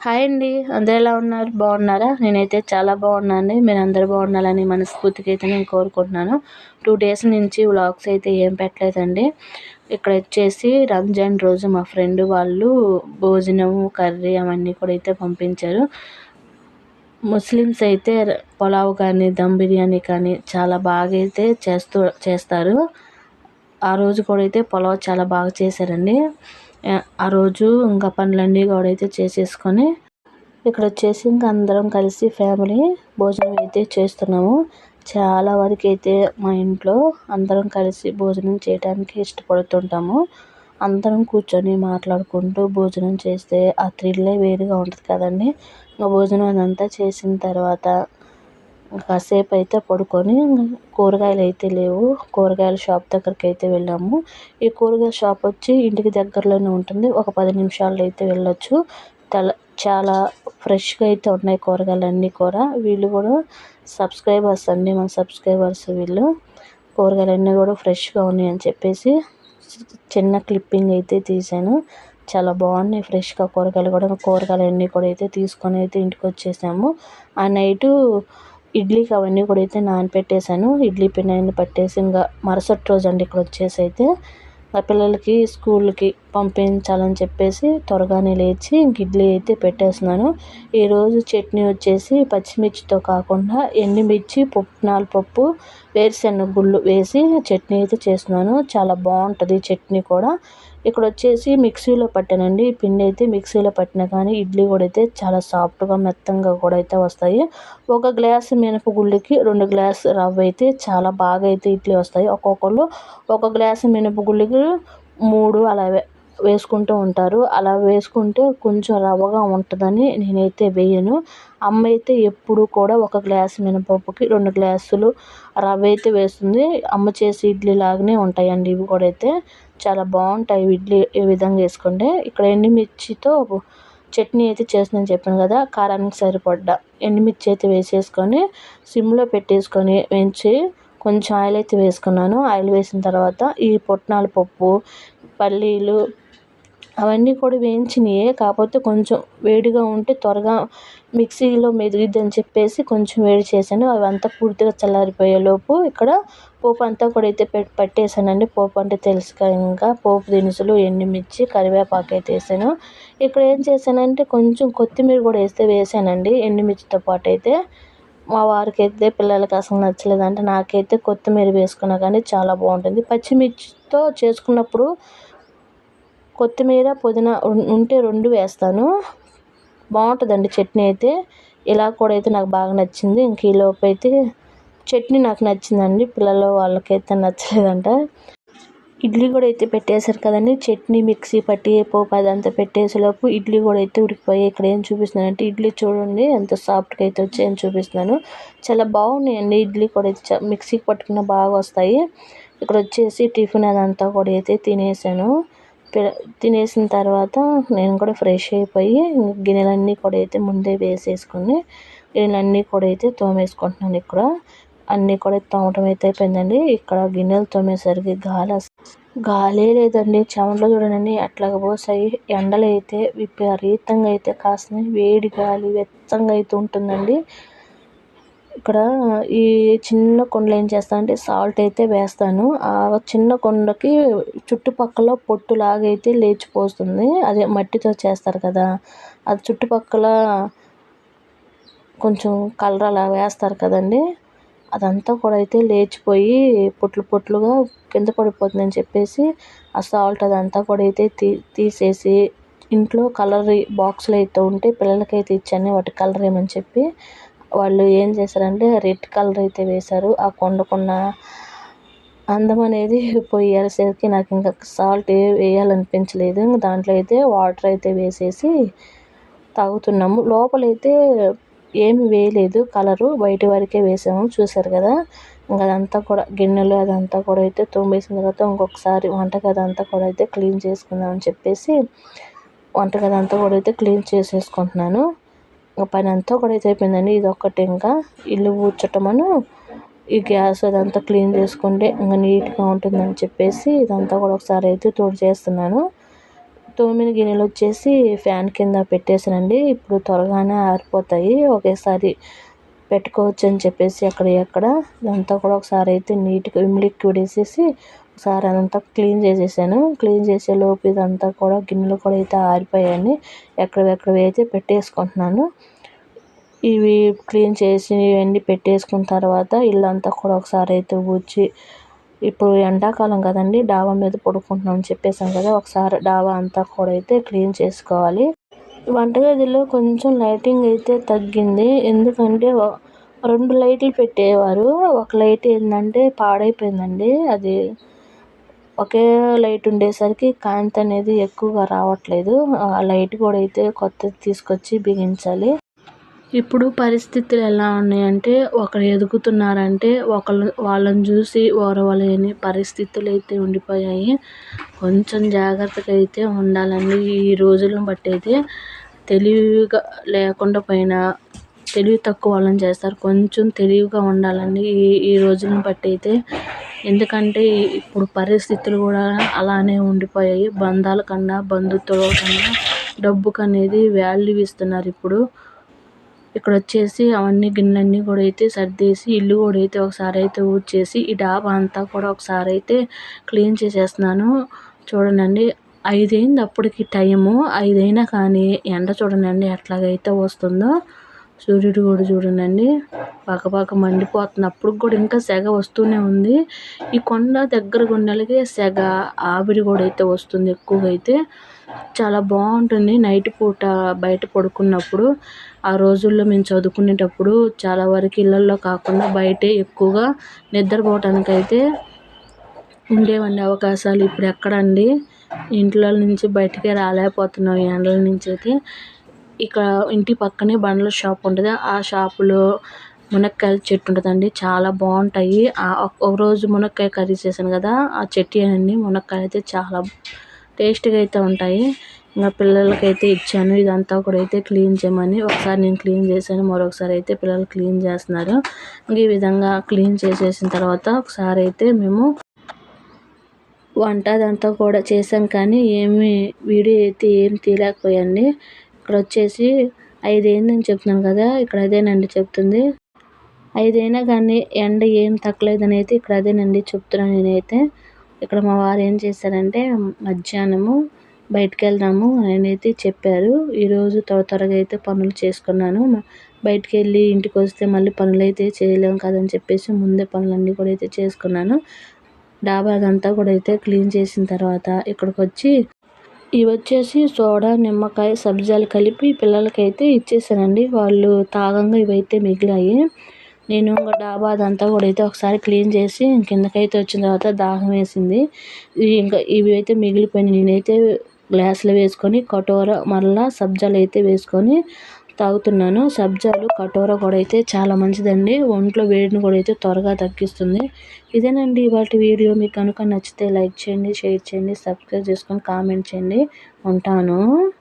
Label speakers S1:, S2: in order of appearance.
S1: Hi అండి. అందరు ఎలా ఉన్నారు? బాగున్నారా? నేనైతే చాలా బాగున్నాను మీరు అందరు బాగుండాలని మనస్ఫూర్తిగా అయితే నేను కోరుకుంటున్నాను. టూ డేస్ నుంచి వ్లాగ్స్ అయితే ఏం పెట్టలేదండి. ఇక్కడ వచ్చేసి రంజాన్ రోజు మా ఫ్రెండ్ వాళ్ళు భోజనం కర్రీ అవన్నీ కూడా అయితే పంపించారు. ముస్లిమ్స్ అయితే పులావ్ కానీ దమ్ బిర్యానీ కానీ చాలా బాగా అయితే చేస్తూ చేస్తారు. ఆ రోజు కూడా అయితే పులావ్ చాలా బాగా చేశారండి. ఆ రోజు ఇంకా పనులన్నీ కూడా అయితే చేసేసుకొని ఇక్కడ వచ్చేసి ఇంకా అందరం కలిసి ఫ్యామిలీ భోజనం అయితే చేస్తున్నాము. చాలా వరకు అయితే మా ఇంట్లో అందరం కలిసి భోజనం చేయడానికి ఇష్టపడుతుంటాము. అందరం కూర్చొని మాట్లాడుకుంటూ భోజనం చేస్తే ఆ థ్రిల్లే వేరుగా ఉంటుంది కదండి. ఇంకా భోజనం అదంతా చేసిన తర్వాత కాసేపు అయితే పడుకొని కూరగాయలు అయితే లేవు. కూరగాయల షాప్ దగ్గరికి అయితే వెళ్ళాము. ఈ కూరగాయల షాప్ వచ్చి ఇంటికి దగ్గరలోనే ఉంటుంది. ఒక పది నిమిషాల్లో అయితే వెళ్ళొచ్చు. తల చాలా ఫ్రెష్గా అయితే ఉన్నాయి కూరగాయలు అన్నీ కూడా. వీళ్ళు కూడా సబ్స్క్రైబర్స్ అండి. మన సబ్స్క్రైబర్స్ వీళ్ళు. కూరగాయలు అన్నీ కూడా ఫ్రెష్గా ఉన్నాయి అని చెప్పేసి చిన్న క్లిప్పింగ్ అయితే తీశాను. చాలా బాగున్నాయి ఫ్రెష్గా కూరగాయలు కూడా. కూరగాయలు అన్నీ కూడా అయితే తీసుకొని అయితే ఇంటికి వచ్చేసాము. ఆ నైటు ఇడ్లీకి అవన్నీ కూడా అయితే నానపెట్టేశాను. ఇడ్లీ పిండి పట్టేసి ఇంకా మరుసటి రోజు అండి ఇక్కడ వచ్చేసి అయితే పిల్లలకి స్కూల్కి పంపించాలని చెప్పేసి త్వరగానే లేచి ఇడ్లీ అయితే పెట్టేస్తున్నాను. ఈరోజు చట్నీ వచ్చేసి పచ్చిమిర్చితో కాకుండా ఎండుమిర్చి పుట్నాల పప్పు వేరుశెనగ గుళ్ళు వేసి చట్నీ అయితే చేస్తున్నాను. చాలా బాగుంటుంది చట్నీ కూడా. ఇక్కడ వచ్చేసి మిక్సీలో పట్టానండి. పిండి అయితే మిక్సీలో పట్టినా కానీ ఇడ్లీ కూడా అయితే చాలా సాఫ్ట్గా మెత్తంగా కూడా అయితే వస్తాయి. ఒక గ్లాసు మినపగుళ్ళకి రెండు గ్లాసు రవ్వ అయితే చాలా బాగా అయితే ఇడ్లీ వస్తాయి. ఒక్కొక్కళ్ళు ఒక గ్లాసు మినపగుళ్ళకి మూడు అలా వేసుకుంటూ ఉంటారు. అలా వేసుకుంటే కొంచెం రవ్వగా ఉంటుందని నేనైతే వేయను. అమ్మ అయితే ఎప్పుడు కూడా ఒక గ్లాస్ మినపప్పుకి రెండు గ్లాసులు రవ్వ అయితే వేస్తుంది. అమ్మ చేసి ఇడ్లీ లాగానే ఉంటాయండి ఇవి కూడా అయితే. చాలా బాగుంటాయి ఇడ్లీ ఈ విధంగా వేసుకుంటే. ఇక్కడ ఎండుమిర్చితో చట్నీ అయితే చేస్తుందని చెప్పాను కదా కారానికి సరిపడ్డ ఎండుమిర్చి అయితే వేసేసుకొని సిమ్లో పెట్టేసుకొని వేయించి కొంచెం ఆయిల్ అయితే వేసుకున్నాను. ఆయిల్ వేసిన తర్వాత ఈ పొట్నాల పప్పు పల్లీలు అవన్నీ కూడా వేయించినాయే. కాకపోతే కొంచెం వేడిగా ఉంటే త్వరగా మిక్సీలో మెదిగిద్ది అని చెప్పేసి కొంచెం వేడి చేశాను. అవి అంతా పూర్తిగా చల్లారిపోయేలోపు ఇక్కడ పోపు అంతా కూడా అయితే పట్టేసానండి పోపు అంటే తెలుసు ఇంకా. పోపు దినుసులు ఎండుమిర్చి కరివేపాకు అయితే వేసాను. ఇక్కడ ఏం చేశానంటే కొంచెం కొత్తిమీర కూడా వేస్తే వేసానండి. ఎండుమిర్చితో పాటు అయితే మా వారికి అయితే పిల్లలకి అసలు నచ్చలేదంటే నాకైతే కొత్తిమీర వేసుకున్నా కానీ చాలా బాగుంటుంది. పచ్చిమిర్చితో చేసుకున్నప్పుడు కొత్తిమీర పుదీనా ఉంటే రెండు వేస్తాను. బాగుంటుందండి చట్నీ అయితే. ఇలా కూడా అయితే నాకు బాగా నచ్చింది. ఇంక ఈలోపు అయితే చట్నీ నాకు నచ్చిందండి. పిల్లల వాళ్ళకైతే నచ్చలేదంట. ఇడ్లీ కూడా అయితే పెట్టేశారు కదండి. చట్నీ మిక్సీ పట్టి పోపు అదంతా పెట్టేసేలోపు ఇడ్లీ కూడా అయితే ఉడికిపోయి ఇక్కడ ఏం చూపిస్తున్నానంటే ఇడ్లీ చూడండి ఎంత సాఫ్ట్గా అయితే వచ్చాయని చూపిస్తున్నాను. చాలా బాగున్నాయండి. ఇడ్లీ కూడా అయితే మిక్సీకి పట్టుకున్న బాగా వస్తాయి. ఇక్కడ వచ్చేసి టిఫిన్ అదంతా కూడా అయితే తినేసాను. తినేసిన తర్వాత నేను కూడా ఫ్రెష్ అయిపోయి గిన్నెలన్నీ కూడా అయితే ముందే వేసేసుకొని గిన్నెలన్నీ కూడా అయితే తోమేసుకుంటున్నాను ఇక్కడ. అన్నీ కూడా తోమటం అయితే అయిపోయిందండి. ఇక్కడ గిన్నెలు తోమేసరికి గాలి గాలే లేదండి. చెమటలు చూడండి అట్లాగ పోసాయి. ఎండలు అయితే విపరీతంగా అయితే కాస్తున్నాయి. వేడి గాలి వెచ్చంగా అయితే ఉంటుందండి. ఇక్కడ ఈ చిన్న కుండలో ఏం చేస్తానంటే సాల్ట్ అయితే వేస్తాను. ఆ చిన్న కుండకి చుట్టుపక్కల పొట్టులాగా అయితే లేచిపోతుంది. అదే మట్టితో చేస్తారు కదా. అది చుట్టుపక్కల కొంచెం కలర్ అలా వేస్తారు కదండి. అదంతా కూడా అయితే లేచిపోయి పొట్లు పొట్లుగా కింద పడిపోతుందని చెప్పేసి ఆ సాల్ట్ అదంతా కూడా అయితే తీ తీసేసి ఇంట్లో కలర్ బాక్సులు అయితే ఉంటే పిల్లలకైతే ఇచ్చాను. వాటి కలర్ ఏమని చెప్పి వాళ్ళు ఏం చేశారంటే రెడ్ కలర్ అయితే వేశారు. ఆ కొండకున్న అందం అనేది పోయేసరికి నాకు ఇంకా సాల్ట్ వేయాలనిపించలేదు. దాంట్లో అయితే వాటర్ అయితే వేసేసి తాగుతున్నాము. లోపలైతే ఏమి వేయలేదు. కలరు బయట వరకే వేసాము. చూసారు కదా? ఇంకా అదంతా కూడా గిన్నెలు అదంతా కూడా అయితే తోమేసిన తర్వాత ఇంకొకసారి వంటగది అంతా కూడా అయితే క్లీన్ చేసుకుందాం అని చెప్పేసి వంటగది అంతా కూడా అయితే క్లీన్ చేసేసుకుంటున్నాను. పని అంతా కూడా అయితే అయిపోయిందండి. ఇది ఒక్కటి ఇంకా ఇల్లు ఊడ్చటమను ఈ గ్యాస్ అదంతా క్లీన్ చేసుకుంటే ఇంకా నీట్గా ఉంటుందని చెప్పేసి ఇదంతా కూడా ఒకసారి అయితే తోడు చేస్తున్నాను. తోమిన గిన్నెలు వచ్చేసి ఫ్యాన్ కింద పెట్టేసానండి ఇప్పుడు త్వరగానే ఆరిపోతాయి. ఒకేసారి పెట్టుకోవచ్చు అని చెప్పేసి అక్కడ ఎక్కడ ఇదంతా కూడా ఒకసారి అయితే నీట్గా విమ్ లిక్విడ్ వేసేసి ఒకసారి అదంతా క్లీన్ చేసేసాను. క్లీన్ చేసే లోపు ఇదంతా కూడా గిన్నెలు కూడా అయితే ఆరిపోయాయని ఎక్కడెక్కడవి అయితే పెట్టేసుకుంటున్నాను. ఇవి క్లీన్ చేసి ఇవన్నీ పెట్టేసుకున్న తర్వాత ఇల్లంతా కూడా ఒకసారి అయితే ఊడ్చి ఇప్పుడు ఎండాకాలం కదండి డాబా మీద పడుకుంటున్నామని చెప్పేసాం కదా ఒకసారి డాబా అంతా కూడా అయితే క్లీన్ చేసుకోవాలి. వంటగదిలో కొంచెం లైటింగ్ అయితే తగ్గింది. ఎందుకంటే రెండు లైట్లు పెట్టేవారు. ఒక లైట్ ఏంటంటే పాడైపోయిందండి. అది ఒకే లైట్ ఉండేసరికి కాంతి అనేది ఎక్కువగా రావట్లేదు. ఆ లైట్ కూడా అయితే కొత్తది తీసుకొచ్చి బిగించాలి. ఇప్పుడు పరిస్థితులు ఎలా ఉన్నాయంటే ఒకరు ఎదుగుతున్నారంటే ఒకళ్ళు వాళ్ళని చూసి ఓరవలేని పరిస్థితులు అయితే ఉండిపోయాయి. కొంచెం జాగ్రత్తగా అయితే ఉండాలండి ఈ రోజులను బట్టి అయితే. తెలివిగా లేకుండా పోయినా తెలివి తక్కువ వాళ్ళని చేస్తారు. కొంచెం తెలివిగా ఉండాలండి ఈ ఈ రోజులను బట్టి అయితే. ఎందుకంటే ఇప్పుడు పరిస్థితులు కూడా అలానే ఉండిపోయాయి. బంధాల కన్నా బంధుత్వాల కన్నా డబ్బుకు అనేది వాల్యూ ఇస్తున్నారు ఇప్పుడు. ఇక్కడ వచ్చేసి అవన్నీ గిన్నెలన్నీ కూడా అయితే సర్దేసి ఇల్లు కూడా అయితే ఒకసారి అయితే ఊడ్చేసి ఈ డాబా అంతా కూడా ఒకసారి అయితే క్లీన్ చేసేస్తున్నాను. చూడండి ఐదైంది అప్పటికి టైము. ఐదైనా కానీ ఎండ చూడండి ఎట్లాగైతే వస్తుందో. సూర్యుడు కూడా చూడండి పక్కపక్క మండిపోతుంది అప్పుడు కూడా ఇంకా సెగ వస్తూనే ఉంది. ఈ కొండ దగ్గర గుండెలకి సెగ ఆవిరి కూడా అయితే వస్తుంది ఎక్కువగా అయితే. చాలా బాగుంటుంది నైట్ పూట బయట పడుకున్నప్పుడు. ఆ రోజుల్లో మేము చదువుకునేటప్పుడు చాలా వరకు ఇళ్ళల్లో కాకుండా బయటే ఎక్కువగా నిద్రపోవటానికి అయితే ఉండేవండి అవకాశాలు. ఇప్పుడు ఎక్కడండి? ఇంట్లో నుంచి బయటికే రాలేకపోతున్నాం. ఎండల నుంచి అయితే ఇక్కడ ఇంటి పక్కనే బండ్ల షాప్ ఉంటుంది. ఆ షాపులో మునక్కాయల చెట్టు ఉంటుందండి. చాలా బాగుంటాయి. ఒక రోజు మునక్కాయ కర్రీ చేశాను కదా ఆ చెట్టు అన్ని మునక్కాయలు అయితే చాలా టేస్ట్గా అయితే ఉంటాయి. ఇంకా పిల్లలకైతే ఇచ్చాను. ఇదంతా కూడా అయితే క్లీన్ చేయమని ఒకసారి నేను క్లీన్ చేశాను. మరొకసారి అయితే పిల్లలు క్లీన్ చేస్తున్నారు. ఈ విధంగా క్లీన్ చేసేసిన తర్వాత ఒకసారి అయితే మేము వంట అదంతా కూడా చేసాం కానీ ఏమి వీడియో అయితే ఏం తీయలేకపోయాండి ఇక్కడ వచ్చేసి ఐదు అని చెప్తున్నాను కదా ఇక్కడ అదేనండి చెప్తుంది. ఐదైనా కానీ ఎండ ఏం తగ్గలేదని అయితే ఇక్కడ అదేనండి చెప్తున్నాను నేనైతే. ఇక్కడ మా వారు ఏం చేశారంటే మధ్యాహ్నము బయటికి వెళ్దాము అని అయితే చెప్పారు. ఈరోజు త్వర త్వరగా అయితే పనులు చేసుకున్నాను. బయటికి వెళ్ళి ఇంటికి వస్తే మళ్ళీ పనులు అయితే చేయలేము కదని చెప్పేసి ముందే పనులన్నీ కూడా అయితే చేసుకున్నాను. డాబా అదంతా కూడా అయితే క్లీన్ చేసిన తర్వాత ఇక్కడికి వచ్చి ఇవి వచ్చేసి సోడా నిమ్మకాయ సబ్జాలు కలిపి పిల్లలకైతే ఇచ్చేసానండి. వాళ్ళు తాగంగా ఇవైతే మిగిలాయి. నేను ఇంకా డాబా అదంతా కూడా అయితే ఒకసారి క్లీన్ చేసి కిందకైతే వచ్చిన తర్వాత దాహం వేసింది. ఇంకా ఇవి అయితే మిగిలిపోయినాయి. నేనైతే గ్లాసులో వేసుకొని కటోర మరలా సబ్జాలు అయితే వేసుకొని తాగుతున్నాను. సబ్జాలు కటోర కూడా అయితే చాలా మంచిదండి. ఒంట్లో వేడిని కూడా అయితే త్వరగా తగ్గిస్తుంది. ఇదేనండి ఇవాటి వీడియో. మీకు కనుక నచ్చితే లైక్ చేయండి షేర్ చేయండి సబ్స్క్రైబ్ చేసుకొని కామెంట్ చేయండి. ఉంటాను.